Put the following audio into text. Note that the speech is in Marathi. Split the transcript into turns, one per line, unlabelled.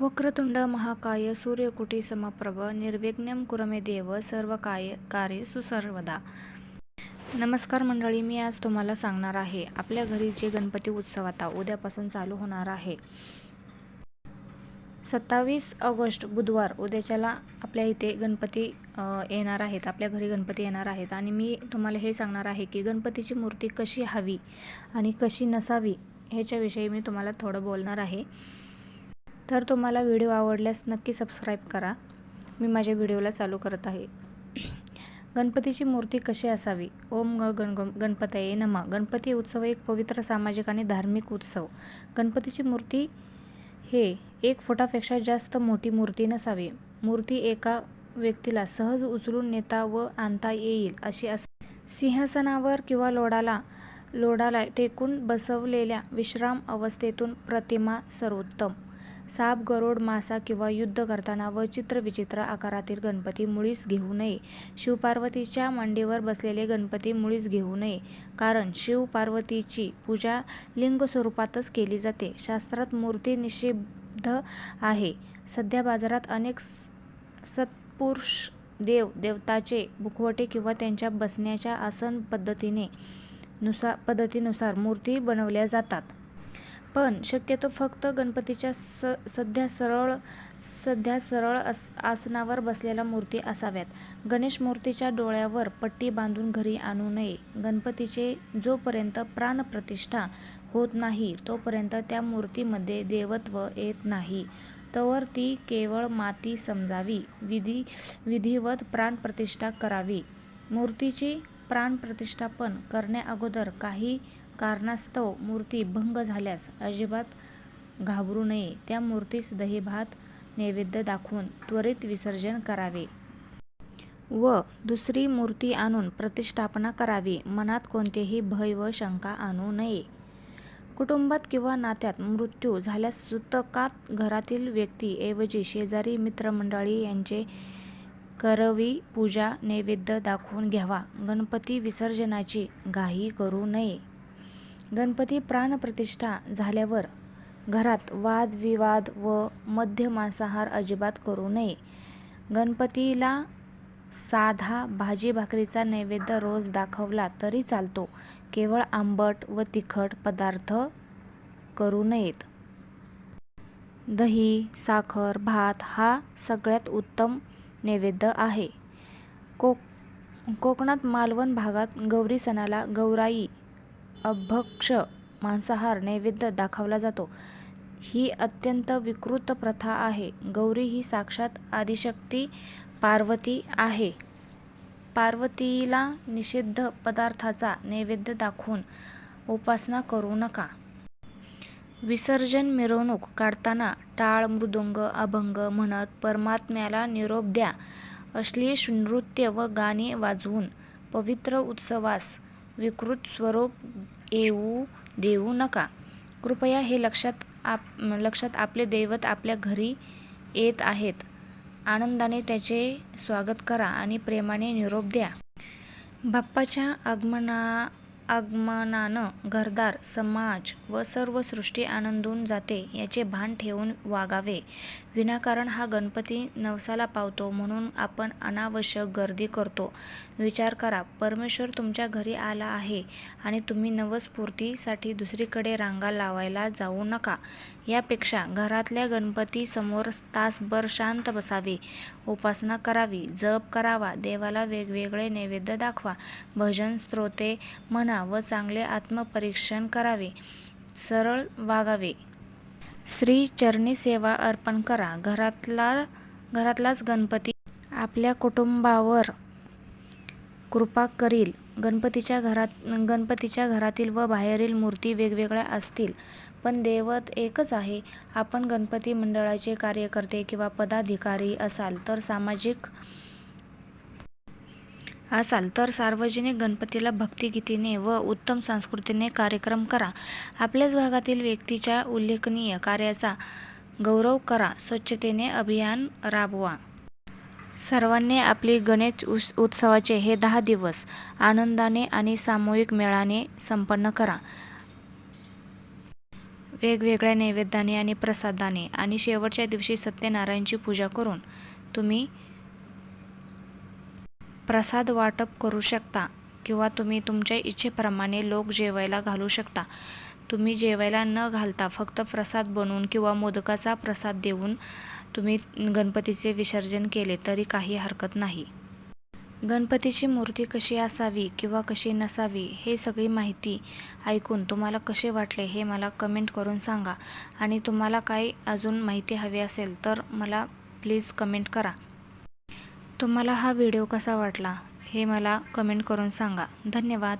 वक्रतुंड महाकाय सूर्यकुटी समप्रभ निर्विघ्नम कुरमे देव सर्व काय कार्य सुसर्वदा. नमस्कार मंडळी मी आज तुम्हाला सांगणार आहे आपल्या घरी जे गणपती उत्सव आता उद्यापासून चालू होणार आहे. सत्तावीस ऑगस्ट बुधवार उद्याच्याला आपल्या इथे गणपती येणार आहेत आपल्या घरी गणपती येणार आहेत. आणि मी तुम्हाला हे सांगणार आहे की गणपतीची मूर्ती कशी हवी आणि कशी नसावी ह्याच्याविषयी मी तुम्हाला थोडं बोलणार आहे. तर तुम्हाला व्हिडिओ आवडल्यास नक्की सबस्क्राईब करा. मी माझ्या व्हिडिओला चालू करत आहे. गणपतीची मूर्ती कशी असावी? ओम ग गण गणपतये नमा. गणपती उत्सव एक पवित्र सामाजिक आणि धार्मिक उत्सव. गणपतीची मूर्ती हे एक फुटापेक्षा जास्त मोठी मूर्ती नसावी. मूर्ती एका व्यक्तीला सहज उचलून नेता व आणता येईल अशी अस सिंहासनावर किंवा लोडाला लोडाला टेकून बसवलेल्या विश्राम अवस्थेतून प्रतिमा सर्वोत्तम. साप गरोड मासा किंवा युद्ध करताना व चित्रविचित्र आकारातील गणपती मुळीच घेऊ नये. शिवपार्वतीच्या मांडीवर बसलेले गणपती मुळीच घेऊ नये कारण शिव पार्वतीची पूजा लिंग स्वरूपातच केली जाते. शास्त्रात मूर्ती निषिद्ध आहे. सध्या बाजारात अनेक स- सत्पुरुष देव देवताचे मुखवटे किंवा त्यांच्या बसण्याच्या आसन पद्धतीने नुसार पद्धतीनुसार मूर्ती बनवल्या जातात. पण शक्यतो फक्त गणपतीच्या स सध्या सरळ सध्या सरळ आस आसनावर बसलेल्या मूर्ती असाव्यात. गणेश मूर्तीच्या डोळ्यावर पट्टी बांधून घरी आणू नये. गणपतीचे जोपर्यंत प्राणप्रतिष्ठा होत नाही तोपर्यंत त्या मूर्तीमध्ये देवत्व येत नाही. तवर ती केवळ माती समजावी. विधी विधिवत प्राणप्रतिष्ठा करावी. मूर्तीची प्राणप्रतिष्ठापन करण्याअगोदर काही कारणास्तव मूर्ती भंग झाल्यास अजिबात घाबरू नये. त्या मूर्तीस दहीभात नैवेद्य दाखवून त्वरित विसर्जन करावे. व दुसरी मूर्ती आणून प्रतिष्ठापना करावी. मनात कोणतेही भय व शंका आणू नये. कुटुंबात किंवा नात्यात मृत्यू झाल्यास सुतकात घरातील व्यक्ती ऐवजी शेजारी मित्रमंडळी यांचे करवी पूजा नैवेद्य दाखवून घ्यावा. गणपती विसर्जनाची घाई करू नये. गणपती प्राणप्रतिष्ठा झाल्यावर घरात वादविवाद व मध्य मांसाहार अजिबात करू नये. गणपतीला साधा भाजी भाकरीचा नैवेद्य रोज दाखवला तरी चालतो. केवळ आंबट व तिखट पदार्थ करू नयेत. दही साखर भात हा सगळ्यात उत्तम नैवेद्य आहे. कोक कोकणात मालवण भागात गौरी सणाला गौराई अभक्ष मांसाहार नैवेद्य दाखवला जातो. ही अत्यंत विकृत प्रथा आहे. गौरी ही साक्षात आदिशक्ती पार्वती आहे. पार्वतीला निषिद्ध पदार्थाचा नैवेद्य दाखवून उपासना करू नका. विसर्जन मिरवणूक काढताना टाळ मृदुंग अभंग म्हणत परमात्म्याला निरोप द्या. अश्लीष नृत्य व गाणी वाजवून पवित्र उत्सवास विकृत स्वरूप येऊ देऊ नका. कृपया हे लक्षात आप लक्षात आपले दैवत आपल्या घरी येत आहेत. आनंदाने त्याचे स्वागत करा आणि प्रेमाने निरोप द्या. बाप्पाच्या आगमना आगमनानं घरदार समाज व सर्व सृष्टी आनंदून जाते याचे भान ठेवून वागावे. विनाकारण हा गणपती नवसाला पावतो म्हणून आपण अनावश्यक गर्दी करतो. विचार करा परमेश्वर तुमच्या घरी आला आहे आणि तुम्ही नवसपूर्तीसाठी दुसरीकडे रांगा लावायला जाऊ नका. यापेक्षा घरातल्या गणपती समोर तासभर शांत बसावे. उपासना करावी जप करावा देवाला वेगवेगळे नैवेद्य दाखवा भजन स्तोत्रे म्हणा व चांगले आत्मपरीक्षण करावे. सरळ वागावे. श्री चरणी सेवा अर्पण करा. घरातला घरातलाच गणपती आपल्या कुटुंबावर कृपा करील. गणपतीच्या घरात गणपतीच्या घरातील व बाहेरील मूर्ती वेगवेगळ्या असतील पण दैवत एकच आहे. आपण गणपती मंडळाचे कार्यकर्ते किंवा पदाधिकारी असाल तर सामाजिक असाल तर सार्वजनिक गणपतीला भक्तिगीतीने व उत्तम संस्कृतीने कार्यक्रम करा. आपल्याच भागातील व्यक्तीच्या उल्लेखनीय कार्याचा गौरव करा. स्वच्छतेने अभियान राबवा. सर्वांनी आपली गणेश उस उत्सवाचे हे दहा दिवस आनंदाने आणि सामूहिक मेळाने संपन्न करा. वेगवेगळ्या नैवेद्याने आणि प्रसादाने आणि शेवटच्या दिवशी सत्यनारायणची पूजा करून तुम्ही प्रसाद वाटप करू शकता किंवा तुम्ही तुमच्या इच्छेप्रमाणे लोक जेवायला घालू शकता. तुम्ही जेवायला न घालता फक्त प्रसाद बनवून किंवा मोदकाचा प्रसाद देऊन तुम्ही गणपतीचे विसर्जन केले तरी काही हरकत नाही. गणपतीची मूर्ती कशी असावी किंवा कशी नसावी हे सगळी माहिती ऐकून तुम्हाला कसे वाटले हे मला कमेंट करून सांगा. आणि तुम्हाला काही अजून माहिती हवी असेल तर मला प्लीज कमेंट करा. तुम्हाला हा व्हिडिओ कसा वाटला हे मला कमेंट करून सांगा. धन्यवाद.